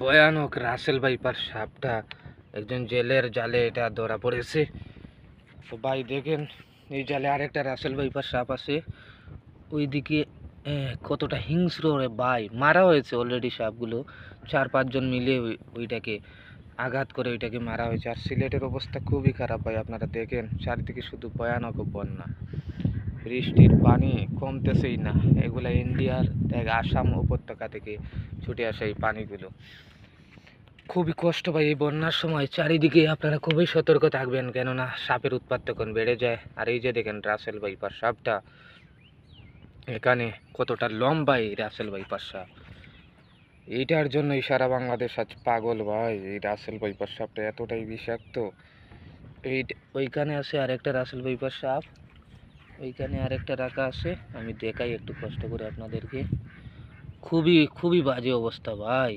ভয়ানক Russell viper সাপটা একজন জেলের জালে এটা ধরা পড়েছে। তো ভাই, দেখেন, এই জালে আরেকটা রাসেল ভাইপার সাপ আছে। ওইদিকে কতটা হিংস্র রে ভাই। মারা হয়েছে অলরেডি সাপগুলো। চার, পাঁচজন মিলে ওই- ওইটাকে আঘাত করে ওইটাকে মারা হয়েছে। আর সিলেটের অবস্থা খুবই খারাপ ভাই, আপনারা দেখেন। চারিদিকে শুধু ভয়ানক বন্যা। বৃষ্টির পানি কমতেছেই না। এগুলা ইন্ডিয়ার এক আসাম উপত্যকা থেকে ছুটে আসে এই পানিগুলো। খুবই কষ্ট ভাই এই বন্যার সময়। চারিদিকে আপনারা খুবই সতর্ক থাকবেন কেননা সাপের উৎপাত তখন বেড়ে যায়। আর এই যে দেখেন রাসেল ভাইপার সাপটা, এখানে কতটা লম্বা এই রাসেল ভাইপার সাপ। এইটার জন্যই সারা বাংলাদেশ আজ পাগল ভাই। এই রাসেল ভাইপার সাপটা এতটাই বিষাক্ত। এই ওইখানে আছে আরেকটা রাসেল ভাইপার সাপ। ওইখানে আরেকটা রাখা আছে। আমি দেখাই, একটু কষ্ট করে আপনাদেরকে। খুবই খুবই বাজে অবস্থা, ভাই।